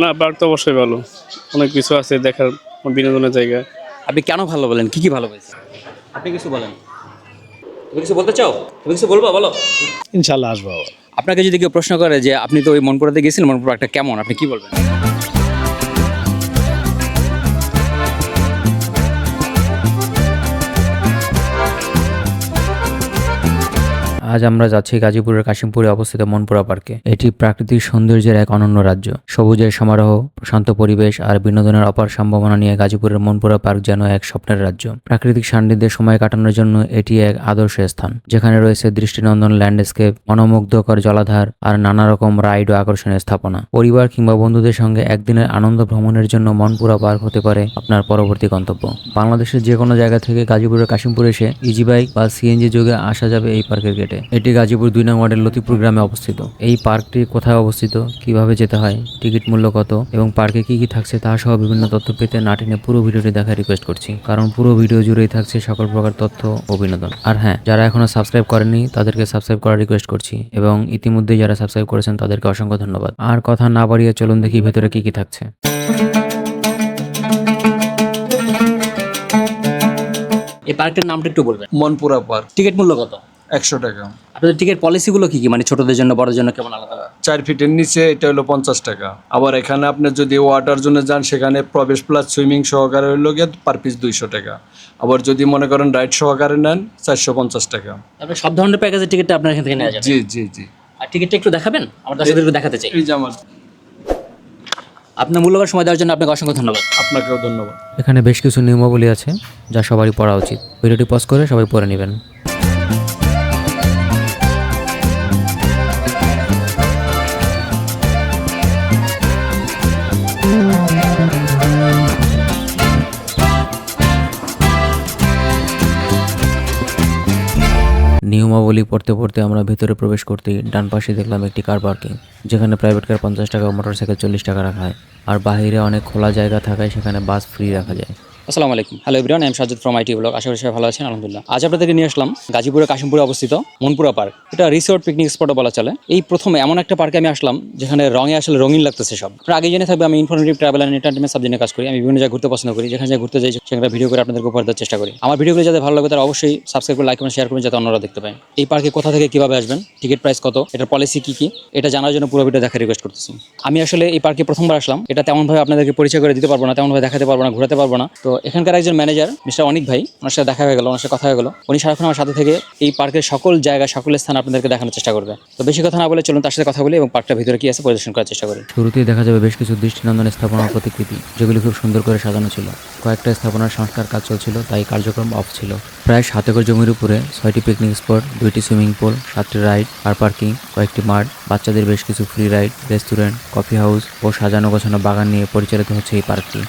না পার্ক তো অবশ্যই ভালো। অনেক কিছু আছে দেখার বিনোদনের জায়গা আপনি কেন ভালো বলেন? কি কি ভালো বলছেন? আপনি কিছু বলেন। তুমি কিছু বলতে চাও? তুমি কিছু বলব বলো। ইনশাল্লাহ আসব আপনাকে যদি কেউ প্রশ্ন করে যে আপনি তো ওই মনপুরাতে গেছিলেন মনপুর পার্কটা কেমন? আপনি কি বলবেন? আজ আমরা যাচ্ছি গাজীপুরের কাশিমপুরে অবস্থিত মনপুরা পার্কে। এটি প্রাকৃতিক সৌন্দর্যের এক অনন্য রাজ্য। সবুজের সমারোহ প্রশান্ত পরিবেশ আর বিনোদনের অপার সম্ভাবনা নিয়ে গাজীপুরের মনপুরা পার্ক যেন এক স্বপ্নের রাজ্য। প্রাকৃতিক সান্নিধ্যে সময় কাটানোর জন্য এটি এক আদর্শ স্থান, যেখানে রয়েছে দৃষ্টিনন্দন ল্যান্ডস্কেপ, মনোমুগ্ধকর জলাধার আর নানা রকম রাইড ও আকর্ষণীয় স্থাপনা। পরিবার কিংবা বন্ধুদের সঙ্গে একদিনের আনন্দ ভ্রমণের জন্য মনপুরা পার্ক হতে পারে আপনার পরবর্তী গন্তব্য। বাংলাদেশের যে কোনো জায়গা থেকে গাজীপুরের কাশিমপুর এসে ইজি বাইক বা সিএনজি যোগে আসা যাবে এই পার্কের গেটে এটি গাজীপুর দুই নং ওয়ার্ডের লতিপুর গ্রামে অবস্থিত। এই পার্কটি কোথায় অবস্থিত? কীভাবে যেতে হয়? টিকিট মূল্য কত? এবং পার্কে কি কি থাকছে তা সহ বিভিন্ন তথ্য পেতে না টেনে পুরো ভিডিওটি দেখার রিকোয়েস্ট করছি। কারণ পুরো ভিডিও জুড়েই থাকছে সকল প্রকার তথ্য ও বিনোদন। আর হ্যাঁ যারা এখনও সাবস্ক্রাইব করেনি তাদেরকে সাবস্ক্রাইব করার রিকোয়েস্ট করছি। এবং ইতিমধ্যে যারা সাবস্ক্রাইব করেছেন, তাদেরকে অসংখ্য ধন্যবাদ। আর কথা না বাড়িয়ে চলুন দেখি ভেতরে কি কি থাকছে। এই পার্কটার নামটা একটু বলবেন। মনপুরা পার্ক। টিকিট মূল্য কত? একশো টাকা। আপনাদের টিকিট পলিসিগুলো কি কি? মানে ছোটদের জন্য বড়দের জন্য কেমন আলাদা? চার ফিটের নিচে এটা হলো পঞ্চাশ টাকা। আবার এখানে আপনি যদি ওয়াটার জন্য যান সেখানে প্রবেশ প্লাস সুইমিং সহকারে হইল গিয়ে পার পিস দুইশো টাকা। আবার যদি মনে করেন রাইড সহকারে নেন চারশো পঞ্চাশ টাকা। তারপরে সব ধরনের প্যাকেজের টিকিটটা আপনার এখান থেকে নেওয়া যাবে। জি জি জি। আর টিকিটটা একটু দেখাবেন? আমার দর্শকদের একটু দেখাতে চাই। এই যে আমার। আপনার মূল্যবান সময় দেওয়ার জন্য আপনাকে অসংখ্য ধন্যবাদ। আপনাকেও ধন্যবাদ। এখানে বেশ কিছু নিয়মাবলী আছে যা সবারই পড়া উচিত। ভিডিওটি পজ করে সবাই পড়ে নেবেন। নিয়মাবলী পড়তে পড়তে আমরা ভেতরে প্রবেশ করতেই ডান পাশে দেখলাম একটি কার পার্কিং যেখানে প্রাইভেট কার পঞ্চাশ টাকা মোটরসাইকেল চল্লিশ টাকা রাখা হয়। আর বাহিরে অনেক খোলা জায়গা থাকায় সেখানে বাস ফ্রি রাখা যায়। আসসালামু আলাইকুম। হ্যালো এভরিওয়ান আমি সাজ্জাদ ফ্রম আইটি ব্লগ আশা করি সবাই ভালো আছেন, আলহামদুলিল্লাহ। আজ আপনাদেরকে নিয়ে আসলাম গাজীপুরের কাশিমপুরে অবস্থিত মনপুরা পার্ক। এটা রিসোর্ট পিকনিক স্পটও বলা চলে। এই প্রথমে এমন একটা পার্কে আমি আসলাম, যেখানে রঙে আসলে রঙিন লাগতেছে সব। আগে জেনে থাকবে, আমি ইনফরমেটিভ ট্রাভেল অ্যান্ড এন্টারটেনমেন্ট সাবজেক্টে কাজ করি। আমি বিভিন্ন জায়গায় ঘুরতে পছন্দ করি। যেখানে ঘুরতে যাই, সেখানে ভিডিও করে আপনাদেরকে উপহার দেওয়ার চেষ্টা করি। আমার ভিডিওগুলো যাতে ভালো লাগে তারা অবশ্যই সাবস্ক্রাইব করে লাইক করে শেয়ার করবেন, যাতে অন্যরা দেখতে পায়। এই পার্কে কোথা থেকে কীভাবে আসবেন টিকিট প্রাইস কত, এটার পলিসি কি কি, এটা জানার জন্য পুরো ভিডিও দেখার রিকোয়েস্ট করতেছি। আমি আসলে এই পার্কে প্রথমবার আসলাম। এটা তেমনভাবে আপনাদেরকে পরিচয় করে দিতে পারব না, তেমনভাবে দেখাতে পারব না, ঘোরাতে পারব না। তো এখানকার একজন ম্যানেজার মিস্টার অনিক ভাই, ওনার সাথে দেখা হয়ে গেল, ওনার সাথে কথা হয়ে গেল। উনি সারাক্ষণ আমার সাথে থেকে এই পার্কের সকল জায়গা, সকল স্থান আপনাদেরকে দেখানোর চেষ্টা করবে। তো বেশি কথা না বলে চলুন তার সাথে কথা বলি এবং পার্কটার ভিতরে কি আছে পরিদর্শন করার চেষ্টা করি। শুরুতেই দেখা যাবে বেশ কিছু দৃষ্টিনন্দন স্থাপনার প্রতিকৃতি, যেগুলি খুব সুন্দর করে সাজানো ছিল। কয়েকটা স্থাপনার সংস্কার কাজ চলছিল, তাই কার্যক্রম অফ ছিল। প্রায় সাত একর জমির উপরে ছয়টি পিকনিক স্পট দুইটি সুইমিং পুল সাতটি রাইড কার পার্কিং কয়েকটি মাঠ, বাচ্চাদের বেশ কিছু free ride restaurant coffee house ও সাজানো গোছানো বাগান নিয়ে পরিচালিত হচ্ছে এই পার্কটি।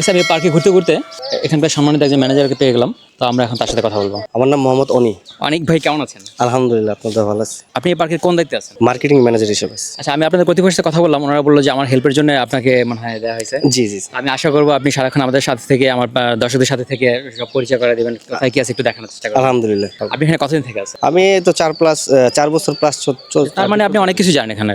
হয়েছে আমি পার্কে ঘুরতে ঘুরতে এখানকার সম্মানিত একজন ম্যানেজারকে পেয়ে গেলাম। তো আমরা এখন তার সাথে কথা বলব। আমার নাম মোহাম্মদ অনি। অনিক ভাই কেমন আছেন? আলহামদুলিল্লাহ আপনাদের ভালো আছে। আপনি এই পার্কের কোন দায়িত্বে আছেন? মার্কেটিং ম্যানেজার হিসেবে। আচ্ছা আমি আপনাদের কর্তৃপক্ষের সাথে কথা বললাম ওনারা বলল যে আমার হেল্পের জন্য আপনাকে মনে হয় দেওয়া হয়েছে। জি জি। আমি আশা করব আপনি সারাক্ষণ আমাদের সাথে থেকে আমার দর্শকদের সাথে থেকে সব পরিচয় করে দেবেন। কোথায় কি আছে একটু দেখানোর চেষ্টা করবেন? আলহামদুলিল্লাহ। আপনি এখানে কতদিন থেকে আছেন? আমি তো চার প্লাস চার বছর প্লাস তার মানে আপনি অনেক কিছু জানেন এখানে।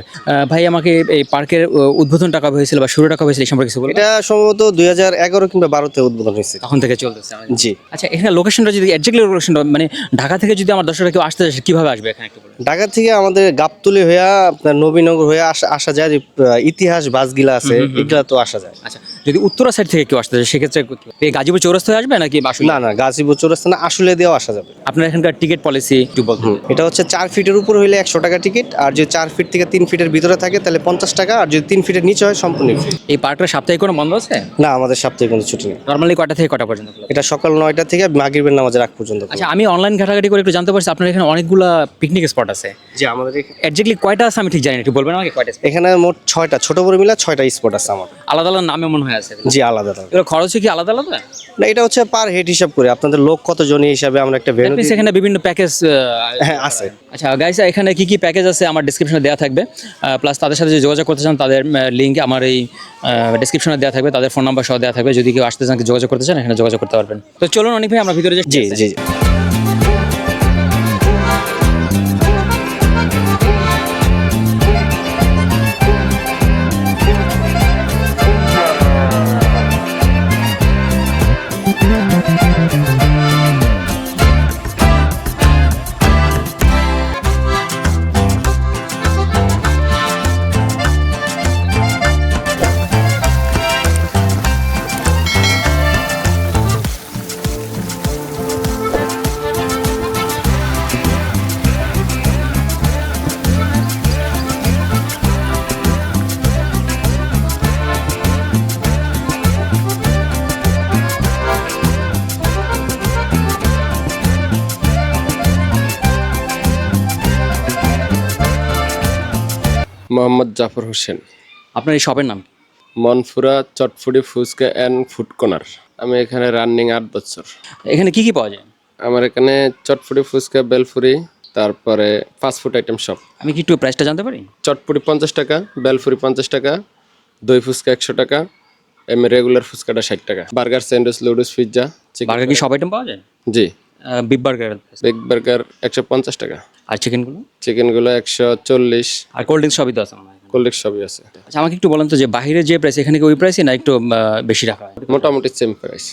ভাই আমাকে এই পার্কের উদ্বোধনটা কবে হয়েছিল বা শুরুটা কবে হয়েছিল এই সম্পর্কে কিছু বলুন এটা সম্ভবত দুই হাজার এগারো কিংবা বারোতে উদ্বোধন হয়েছে। তখন থেকে চলতেছে। জি। আচ্ছা এখানে লোকেশনটা যদি একজাক্টলি লোকেশনটা মানে ঢাকা থেকে যদি আমার দর্শকরা কেউ আসতে চায় কীভাবে আসবে এখানে একটু বলুন? ঢাকা থেকে আমাদের গাবতুলি হয়ে আপনার নবীনগর হয়ে আসা আসা যায় ইতিহাস বাসগুলা আছে এগুলা তো আসা যায়। আচ্ছা যদি উত্তরা সাইড থেকে কেউ আসতে চায় সেক্ষেত্রে এই গাজীপুর চৌরাস্তায় আসবে নাকি না না গাজীপুর চৌরাস্তা না আসলে দিয়েও আসা যাবে। আপনার এখানকার টিকিট পলিসি একটু এটা হচ্ছে চার ফিটের উপর হইলে একশো টাকা টিকিট আর যদি চার ফিট থেকে তিন ফিটের ভিতরে থাকে তাহলে পঞ্চাশ টাকা আর যদি তিন ফিটের নিচে হয় সম্পূর্ণ এই পার্কটা সাপ্তাহিক কোনো বন্ধ আছে? না আমাদের সাপ্তাহিক কোনো ছুটি নেই। নর্মালি কটা থেকে কটা পর্যন্ত এটা সকাল নয়টা থেকে মাগরিবের নামাজের আগ পর্যন্ত আচ্ছা আমি অনলাইন ঘাটাঘাটি করে একটু জানতে পারছি আপনার এখানে অনেকগুলা পিকনিক স্পট আছে। যে আমাদের একজাক্টলি কয়টা আছে আমি ঠিক জানি না একটু বলবেন আমাকে কয়টা এখানে মোট ছয়টা ছোট বড় মিলা ছয়টা স্পট আছে আমার। আলাদা আলাদা নামে মনে হয় আছে জি আলাদা আলাদা এগুলো কি আলাদা আলাদা? না এটা হচ্ছে পার হেড হিসাব করে। আপনাদের লোক কতজন এই হিসাবে আমরা একটা ভেন্যু That বিভিন্ন প্যাকেজ হ্যাঁ আছে। আচ্ছা গাইস এখানে কি কি প্যাকেজ আছে আমার ডিসক্রিপশনে দেওয়া থাকবে। প্লাস তাদের সাথে যে যোগাযোগ করতে চান তাদের লিঙ্ক আমার এই ডিসক্রিপশনে দেওয়া থাকবে। তাদের ফোন নাম্বার সহ দেওয়া থাকবে। যদি কেউ আসতে চান যোগাযোগ করতে চান এখানে যোগাযোগ করতে পারবেন। তো চলুন অনেক ভাই আমরা ভিতরে জি জি। মোহাম্মদ জাফর হোসেন। আপনার এই শপের নাম? মনফুরা চটফুডি ফুচকা অ্যান্ড ফুড কর্নার আমি এখানে রানিং আট বছর। এখানে কি কি পাওয়া যায়? আমার এখানে চটফুডি ফুচকা বেলফুরি তারপরে ফাস্ট ফুড আইটেম সব আমি কি একটু প্রাইসটা জানতে পারি? চটপুরি পঞ্চাশ টাকা বেলফুরি পঞ্চাশ টাকা দই ফুচকা একশো টাকা এমনি রেগুলার ফুচকাটা ষাট টাকা। বার্গার স্যান্ডউইচ লুডুস পিৎজা বার্গার কি সব আইটেম পাওয়া যায়? জি। বিফ বার্গার বিগ বার্গার একশো পঞ্চাশ টাকা। আর চিকেনগুলো চিকেনগুলো একশো চল্লিশ। আর কোল্ড ড্রিঙ্কস সবই তো আছে কোল্ড ড্রিঙ্কস সবই আছে। আচ্ছা আমাকে একটু বলেন তো যে বাইরে যে প্রাইস এখানে কি ওই প্রাইসই না একটু বেশি রাখা মোটামুটি সেম প্রাইস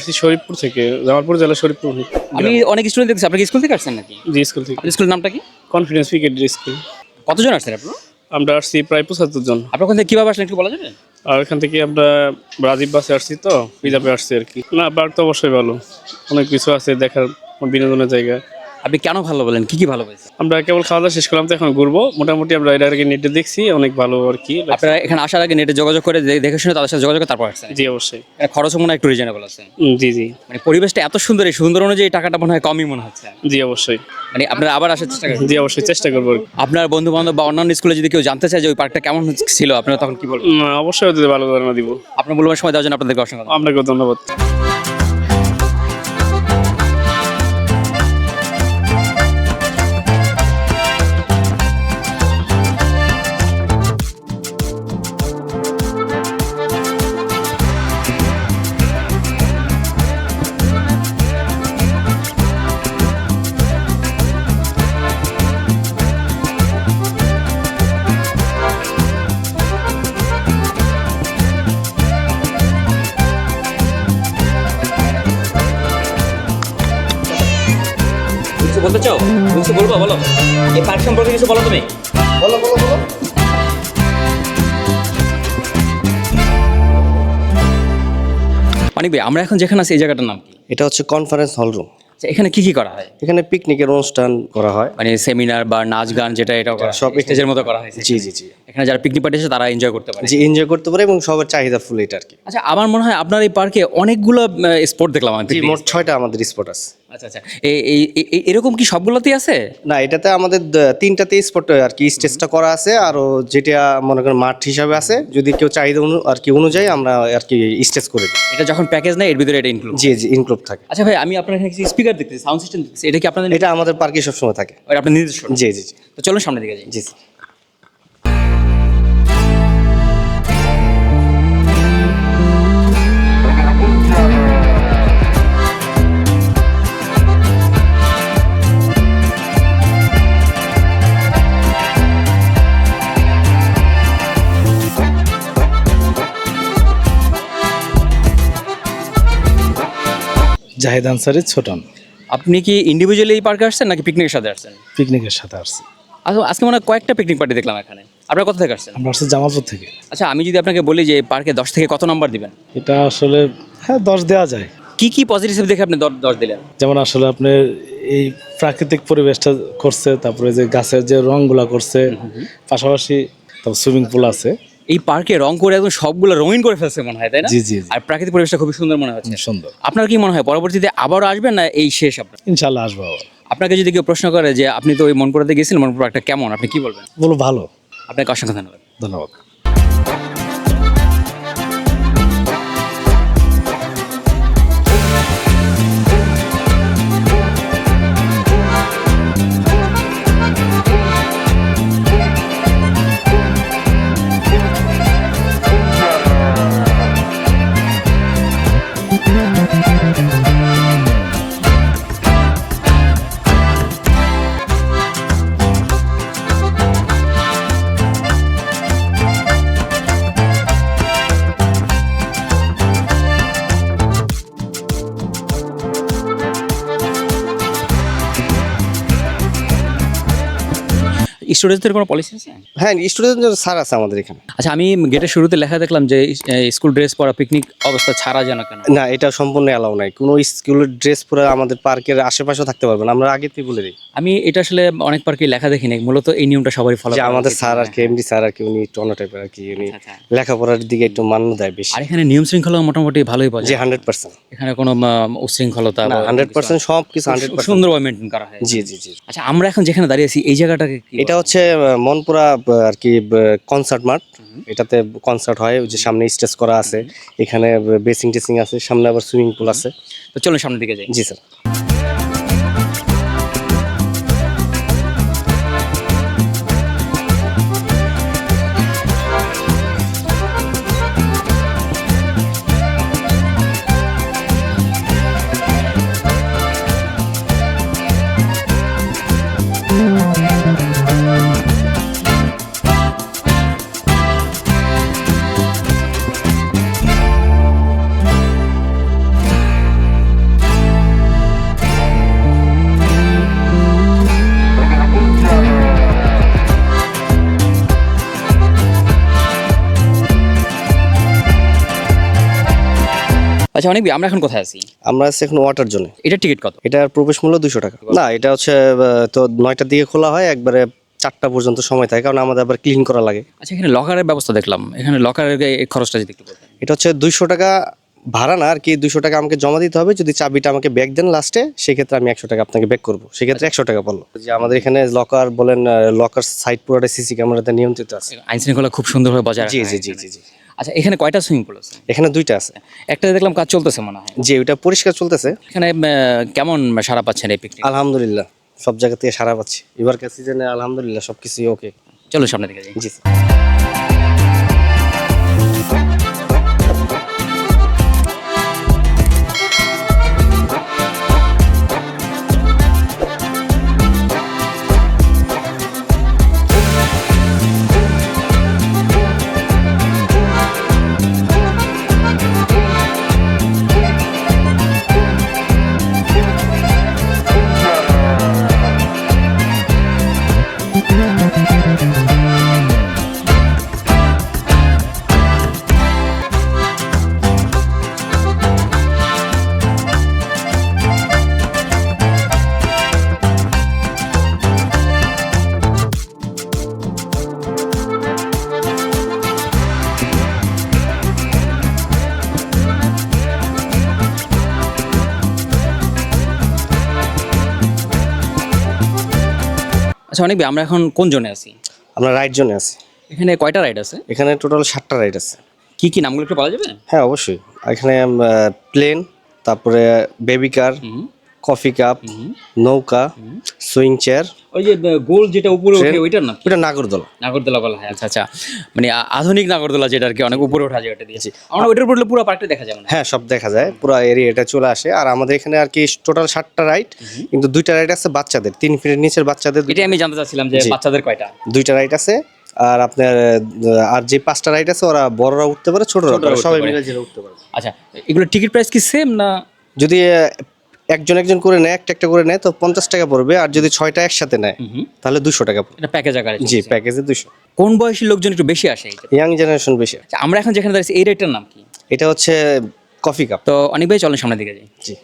আসছি শরীফপুর থেকে জামালপুর জেলা শরীফপুর আমি অনেক স্টুডেন্ট দেখছি আপনার স্কুল থেকে আসছেন নাকি? জি স্কুল থেকে। স্কুলের নামটা কি? কনফিডেন্স ক্রিকেট স্কুল কতজন আসছেন আপনার? আমরা আসছি প্রায় পঁচাত্তর জন। আপনার ওখান থেকে কীভাবে আসলেন একটু বলা যাবে? আর এখান থেকে আমরা রাজীব বাসে আসছি তো রিজার্ভে আসছি আর কি। না পার্ক তো অবশ্যই ভালো। অনেক কিছু আছে দেখার বিনোদনের জায়গা। আপনি কেন ভালো বলেন? কি কি ভালো পেয়েছেন আমরা কেবল খাওয়া দাওয়া শেষ করলাম তো এখন ঘুরবো। মোটামুটি আমরা এর আগে নেটে দেখছি অনেক ভালো আর কি। আপনারা এখানে আসার আগে নেটে যোগাযোগ করে দেখে শুনে তাদের সাথে যোগাযোগ করে তারপর আসছেন? জি অবশ্যই। খরচও মনে হয় একটু রিজনেবল আছে। জি জি। মানে পরিবেশটা এত সুন্দর এই সুন্দর অনুযায়ী টাকাটা মনে হয় কমই মনে হচ্ছে। জি অবশ্যই। মানে আপনারা আবার আসার চেষ্টা করেন? জি অবশ্যই চেষ্টা করব আপনার বন্ধু বান্ধব বা অন্যান্য স্কুলে যদি কেউ জানতে চায় যে ওই পার্কটা কেমন ছিল আপনারা তখন কি বলবেন? অবশ্যই ভালো ধারণা দিব। আপনার মূল্যবান সময় দেওয়ার জন্য আপনাদেরকে অসংখ্য। আপনাকেও ধন্যবাদ। কিছু বলব বলো। এই পার্ক সম্পর্কে কিছু বলো তুমি। বলো বলো বলো। অনেক ভাই আমরা এখন যেখানে আছি এই জায়গাটার নাম কি? এটা হচ্ছে কনফারেন্স হল রুম এখানে কি কি করা হয়? এখানে পিকনিকের অনুষ্ঠান করা হয়। মানে সেমিনার বা নাচ গান যেটা এটা সব স্টেজের মতো করা হয় জি জি জি। এখানে যারা পিকনিক পার্টি আছে তারা এনজয় করতে পারে। জি এনজয় করতে পারে এবং সবার চাহিদা ফুল এটা আর কি। আচ্ছা আমার মনে হয় আপনার এই পার্কে অনেকগুলো স্পোর্ট দেখলাম আমি জি মোট ছয়টা আমাদের স্পট আছে। আচ্ছা আচ্ছা। এই- এরকম কি সবগুলোতেই আছে? না এটাতে আমাদের তিনটাতে স্পট আর কি স্টেজটা করা আছে আরও যেটা মনে করেন মাঠ হিসাবে আছে যদি কেউ চাহিদা আর কি অনুযায়ী আমরা আর কি স্টেজ করে দিই। এটা যখন প্যাকেজ নেয় এর ভিতরে এটা ইনক্লুড জি জি ইনক্লুড থাকে। আচ্ছা ভাই আমি আপনার এখানে স্পিকার দেখতেছি সাউন্ড সিস্টেম দেখতেছি এটা কি আপনাদের এটা আমাদের পার্কে সবসময় থাকে। আপনার নিজস্ব? জি জি জি। তো চলুন সামনের দিকে যাই। জি। জাহিদ আনসারি ছোটন। আপনি কি ইন্ডিভিজুয়ালি এই পার্কে আসছেন নাকি পিকনিকের সাথে আসছেন? পিকনিকের সাথে আসছি। আচ্ছা আজকে মনে হয় কয়েকটা পিকনিক পার্টি দেখলাম এখানে। আপনার কোথা থেকে আসছেন? আমরা আসছি জামালপুর থেকে। আচ্ছা আমি যদি আপনাকে বলি যে পার্কে দশ থেকে কত নাম্বার দিবেন? এটা আসলে হ্যাঁ দশ দেওয়া যায়। কি কি পজিটিভ দেখে আপনি দশ- দশ দিলেন? যেমন আসলে আপনি এই প্রাকৃতিক পরিবেশটা করছে তারপরে যে গাছের যে রংগুলা করছে পাশাপাশি তারপর সুইমিং পুল আছে। এই পার্কে রং করে একদম সবগুলো রঙিন করে ফেলছে মনে হয় তাই না? জি, জি। আর প্রাকৃতিক পরিবেশটা খুবই সুন্দর মনে হচ্ছে। সুন্দর। আপনার কি মনে হয় পরবর্তীতে আবারও আসবেন না এই শেষ আপনার? ইনশাল্লাহ আসব আবার। আপনাকে যদি কেউ প্রশ্ন করে যে আপনি তো ওই মনপুরাতে গেছিলেন মনপুরা একটা কেমন আপনি কি বলবেন? বলো ভালো। আপনাকে অসংখ্য ধন্যবাদ। ধন্যবাদ। স্টুডেন্টদের কোনো পলিসি আছে? হ্যাঁ স্টুডেন্ট স্যার আছে আমাদের এখানে। আচ্ছা আমি গেটের শুরুতে লেখা দেখলাম যে স্কুল ড্রেস পরা পিকনিক অবস্থা ছাড়া যেন কেন। না এটা সম্পূর্ণ অ্যালাউ নাই। কোনো স্কুলের ড্রেস পরে আমাদের পার্কের আশেপাশেও থাকতে পারবে না। আমরা আগে থেকে বলে দিই। আমি এটা আসলে অনেক পার্কে লেখা দেখিনি। মূলত এই নিয়মটা সবাই ফলো যে আমাদের স্যার আর কি এমডি স্যার আর কি উনি একটু অন্য টাইপের আর কি উনি আচ্ছা। লেখাপড়ার দিকে একটু মান্য দেয় বেশি। আর এখানে নিয়ম শৃঙ্খলা মোটামুটি ভালোই পাওয়া যে যায় হান্ড্রেড পার্সেন্ট এখানে কোনো না হান্ড্রেড পার্সেন্ট সব কিছু হান্ড্রেড সুন্দরভাবে মেনটেন করা হয় জি জি জি। আচ্ছা আমরা এখন যেখানে দাঁড়িয়ে আছি এই জায়গাটাকে এটা হচ্ছে মনপুরা আর কি কনসার্ট মাঠ। এটাতে কনসার্ট হয় ওই যে সামনে স্টেজ করা আছে। এখানে বেসিং টেসিং আছে সামনে আবার সুইমিং পুল আছে। তো চলুন সামনের দিকে যাই। জি স্যার আচ্ছা অনেক আমরা এখন কোথায় আছি? আমরা আছি এখন ওয়াটার জোনে। এটা টিকিট কত? এটা প্রবেশ মূল্য দুশো টাকা। না এটা হচ্ছে তো নয়টার দিকে খোলা হয় একবারে চারটা পর্যন্ত সময় থাকে কারণ আমাদের আবার ক্লিন করা লাগে। আচ্ছা এখানে লকারের ব্যবস্থা দেখলাম। এখানে লকারের খরচটা যদি একটু এটা হচ্ছে দুইশো টাকা ভাড়া না আর কি দুইশো টাকা আমাকে জমা দিতে হবে যদি চাবিটা আমাকে ব্যাক দেন লাস্টে সেক্ষেত্রে আমি একশো টাকা আপনাকে ব্যাক করব। সেক্ষেত্রে একশো টাকা পড়ল যে আমাদের এখানে লকার বলেন লকার সাইড পুরোটা সিসি ক্যামেরাতে নিয়ন্ত্রিত আছে। আইন শৃঙ্খলা খুব সুন্দরভাবে বজায় জি জি জি। জি জি। আচ্ছা এখানে কয়টা সুইমিং পুল আছে? এখানে দুইটা আছে। একটা দেখলাম কাজ চলতেছে মনে হয়। যে ওইটা পরিষ্কার চলতেছে। এখানে কেমন সারা পাচ্ছেন এই পিকনিক আলহামদুলিল্লাহ সব জায়গা থেকে সারা পাচ্ছি। এবারকার সিজনে আলহামদুলিল্লাহ সব কিছুই ওকে চলো সামনে দিকে যাই। জি আচ্ছা অনেক আমরা এখন কোন জোনে আছি? আমরা রাইড জোনে আছি। এখানে কয়টা রাইড আছে? এখানে টোটাল সাতটা রাইড আছে। কি কি নামগুলো একটু বলা যাবে? হ্যাঁ অবশ্যই। এখানে প্লেন তারপরে বেবি কার কফি কাপ নৌকা সুইং চেয়ার ওই যে গোল যেটা উপরে ওঠে? ওইটার নাম ওটা নাগরদোলা। নাগরদোলা বলা হয় আচ্ছা আচ্ছা। মানে আধুনিক নাগরদোলা যেটা আর কি অনেক উপরে ওঠা যায় ওটা দিয়েছি। আমরা ওইটার উপরে পুরো পার্কটা দেখা যাবে হ্যাঁ। সব দেখা যায় পুরো এরিয়াটা চলে আসে। আর আমাদের এখানে আর কি টোটাল সাতটা রাইড কিন্তু দুইটা রাইড আছে বাচ্চাদের তিন ফিটের নিচের বাচ্চাদের এটা আমি জানতে চাচ্ছিলাম যে বাচ্চাদের কয়টা? দুইটা রাইড আছে আর আপনার আর যে পাঁচটা রাইড আছে ওরা বড়রা উঠতে পারে ছোটরা সবাই মিলে উঠতে পারে। আচ্ছা এগুলো টিকিট প্রাইস কি সেম না? যদি একজন একজন করে নেয় একটা একটা করে নেয় তো পঞ্চাশ টাকা পড়বে আর যদি ছয়টা একসাথে নেয় তাহলে দুশো টাকা পড়বে। এটা প্যাকেজ আকারে জি। প্যাকেজে দুশো। কোন বয়সী লোকজন একটু বেশি আসে ইয়াং জেনারেশন বেশি আচ্ছা, আমরা এখন যেখানে দাঁড়িয়েছি এই রেটের নাম কি? এটা হচ্ছে কফি কাপ তো অনেক ভাই চলেন সামনের দিকে যাই। জি।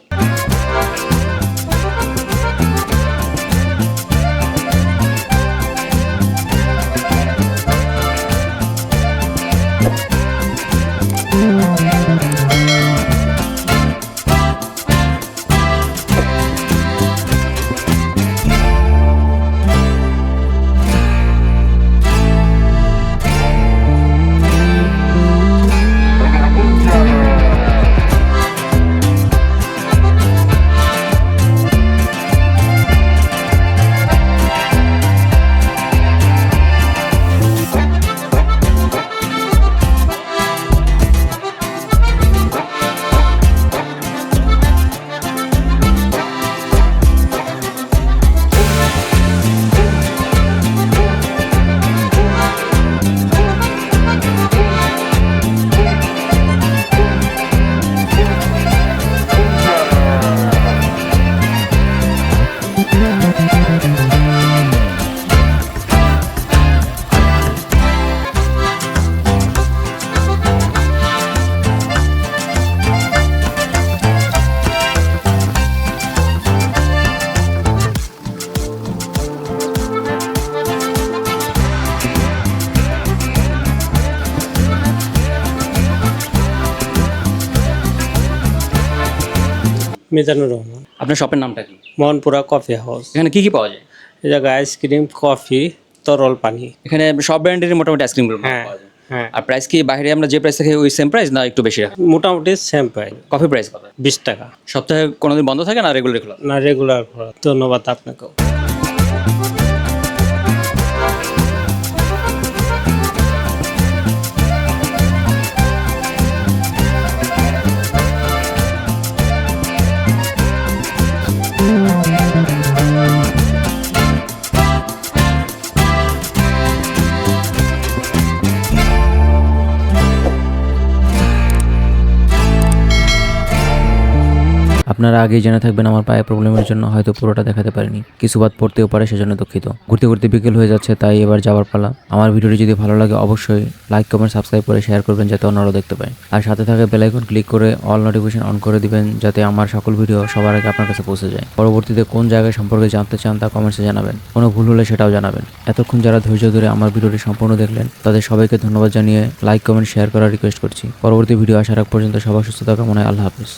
মিজানুর রহমান। আপনার শপের নামটা কি? Mohanpura coffee house. এখানে কি কি পাওয়া যায়? এই জায়গায় আইসক্রিম কফি তরল পানি। এখানে সব ব্র্যান্ডের মোটামুটি আইসক্রিম হ্যাঁ পাওয়া যায়। হ্যাঁ। আর প্রাইস কি বাইরে আমরা যে প্রাইস থাকে ওই সেম প্রাইস না একটু বেশি? রাখা মোটামুটি সেম প্রাইস কফি প্রাইস কত? বিশ টাকা। সপ্তাহে কোনোদিন বন্ধ থাকে না রেগুলার খোলা? না রেগুলার খোলা। ধন্যবাদ আপনাকেও। আপনারা আগেই জেনে থাকবেন আমার পায়ে প্রবলেমের জন্য হয়তো পুরোটা দেখাতে পারিনি। কিছু বাদ পড়তেও পারে, সেজন্য দুঃখিত। ঘুরতে ঘুরতে বিকেল হয়ে যাচ্ছে, তাই এবার যাওয়ার পালা। আমার ভিডিওটি যদি ভালো লাগে, অবশ্যই লাইক কমেন্ট সাবস্ক্রাইব করে শেয়ার করবেন যাতে অন্যরাও দেখতে পায়। আর সাথে থাকা বেলাইকন ক্লিক করে অল নোটিফিকেশন অন করে দিবেন যাতে আমার সকল ভিডিও সবার আগে আপনার কাছে পৌঁছে যায়। পরবর্তীতে কোন জায়গায় সম্পর্কে জানতে চান তা কমেন্টসে জানাবেন। কোনো ভুল হলে সেটাও জানাবেন। এতক্ষণ যারা ধৈর্য ধরে আমার ভিডিওটি সম্পূর্ণ দেখলেন, তাদের সবাইকে ধন্যবাদ জানিয়ে লাইক কমেন্ট শেয়ার করার রিকোয়েস্ট করছি। পরবর্তী ভিডিও আসার আগ পর্যন্ত সবার সুস্থতা কামনায় আল্লাহ হাফিজ।